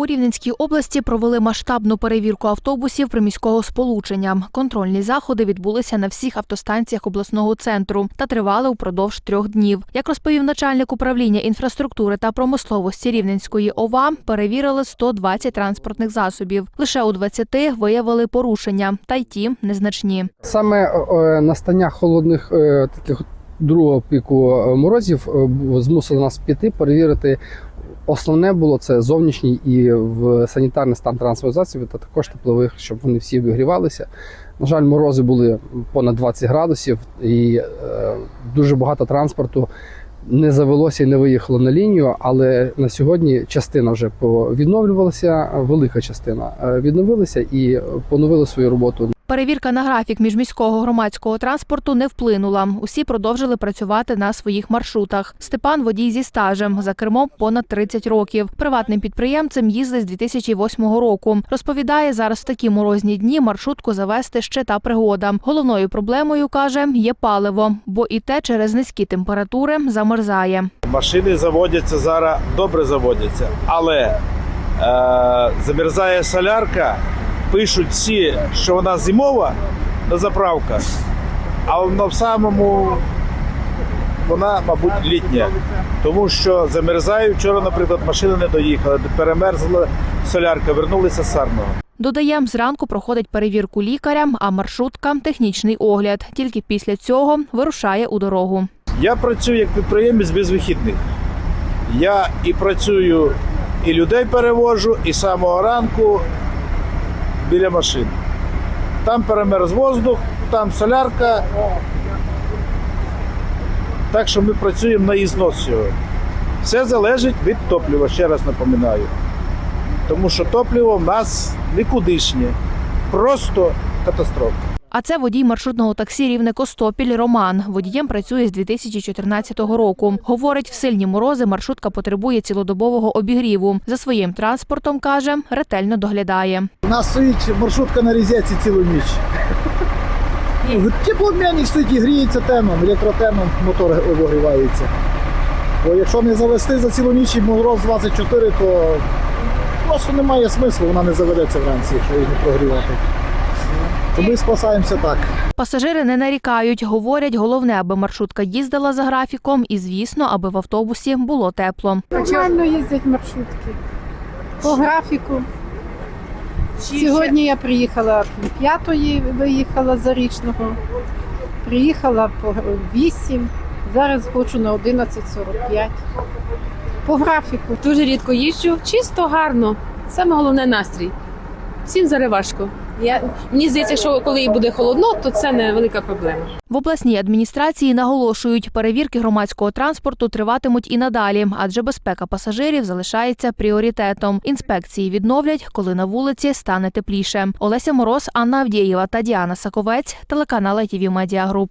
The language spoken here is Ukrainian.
У Рівненській області провели масштабну перевірку автобусів приміського сполучення. Контрольні заходи відбулися на всіх автостанціях обласного центру та тривали упродовж трьох днів. Як розповів начальник управління інфраструктури та промисловості Рівненської ОВА, перевірили 120 транспортних засобів. Лише у 20 виявили порушення, та й ті незначні. Саме е, настання холодних е, таких другого піку е, морозів змусило нас піти перевірити. Основне було це зовнішній і в санітарний стан транспортних засобів та також теплових, щоб вони всі обігрівалися. На жаль, морози були понад 20 градусів, і е, дуже багато транспорту не завелося і не виїхало на лінію. Але на сьогодні частина вже відновлювалася, велика частина е, відновилася і поновили свою роботу Перевірка на графік міжміського громадського транспорту не вплинула. Усі продовжили працювати на своїх маршрутах. Степан водій зі стажем за кермом понад 30 років. Приватним підприємцем їздить з 2008 року. Розповідає, зараз в такі морозні дні маршрутку завести ще та пригода. Головною проблемою каже є паливо, бо і те через низькі температури замерзає. Машини заводяться зараз, добре заводяться, але е, замерзає солярка, пишуть всі, що вона зимова на заправках, а на в самому вона, мабуть, літня. Тому що замерзає. Вчора, наприклад, машина не доїхала, перемерзла солярка, вернулися з Сарного. Додаємо, зранку проходить перевірку лікаря, а маршрутка технічний огляд. Тільки після цього вирушає у дорогу. Я працюю як підприємець без вихідних. Я і працюю, і людей перевожу, і з самого ранку біля машин. Там перемерз воздух, там солярка. Так що ми працюємо на ізнос сьогодні. Все залежить від топлива, ще раз напоминаю. Тому що топливо в нас нікудишнє. Просто катастрофа. А це водій маршрутного таксі рівне Костопіль Роман. Водієм працює з 2014 року. Говорить, в сильні морози маршрутка потребує цілодобового обігріву. За своїм транспортом каже, ретельно доглядає. У нас стоїть маршрутка на різеці цілу ніч. Теплообмінник стоїть і гріється темом, електротемом мотор обогрівається. Бо якщо не завести за цілу ніч і мороз 24, то просто немає смислу, вона не заведеться вранці, якщо її не прогрівати. То ми спасаємося так. Пасажири не нарікають. Говорять, головне, аби маршрутка їздила за графіком, і звісно, аби в автобусі було тепло. Нормально їздять маршрутки. По графіку. Сьогодні я приїхала п'ятої, виїхала за річного. Приїхала по 8, зараз хочу на 11.45. По графіку. Дуже рідко їжджу, чисто гарно. Саме головне настрій. Всім зараз важко. Я, мені здається, що коли і буде холодно, то це не велика проблема. В обласній адміністрації наголошують, перевірки громадського транспорту триватимуть і надалі, адже безпека пасажирів залишається пріоритетом. Інспекції відновлять, коли на вулиці стане тепліше. Олеся Мороз, Анна Авдєєва та Діана Саковець, телеканал Media Group.